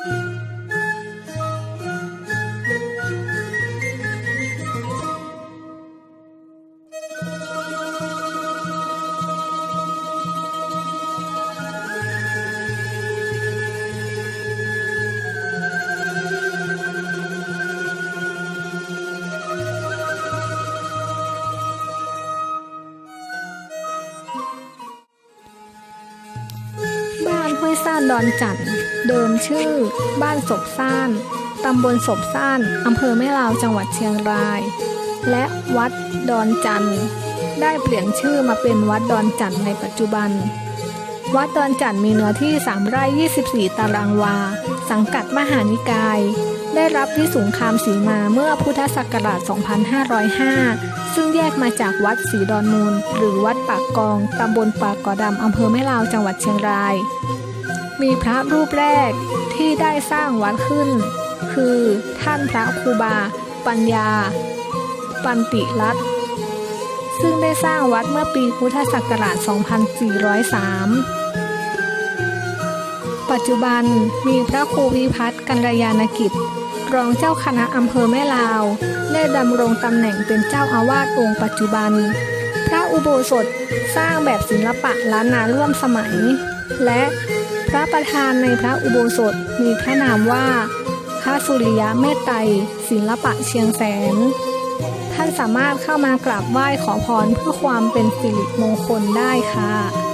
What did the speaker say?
บ้า ห้วยซ่านดอนจันทน์เดิมชื่อ บ้านศพซ่านตำบลศพซ่านอำเภอแม่ลาวจังหวัดเชียงราย และวัดดอนจันทน์ได้เปลี่ยนชื่อมาเป็นวัดดอนจันทน์ในปัจจุบัน วัดดอนจันทน์มีเนื้อที่ 3 ไร่ 24 ตารางวา สังกัดมหานิกาย ได้รับที่สูงคามสีมาเมื่อพุทธศักราช 2505 ซึ่งแยกมาจากวัดศรีดอนมูล หรือวัดปากกอง ตำบลปากกอดำอำเภอแม่ลาวจังหวัดเชียงราย มีพระรูปแรกที่ได้สร้างวัดขึ้น คือท่านพระครูบา ปัญญา ปันติรัตซึ่งได้สร้างวัดเมื่อปีพุทธศักราช 2403 ปัจจุบันมีพระครูวิพัฒน์กัลยาณกิจ รองเจ้าคณะอำเภอแม่ลาว ได้ดำรงตำแหน่งเป็นเจ้าอาวาสองค์ปัจจุบัน พระอุโบสถสร้างแบบศิลปะล้านนาร่วมสมัย และพระประธานในพระอุโบสถมีพระนามว่าพระสุริยะเมตไตรศิลปะเชียงแสน ท่านสามารถเข้ามากราบไหว้ขอพรเพื่อความเป็นสิริมงคลได้ค่ะ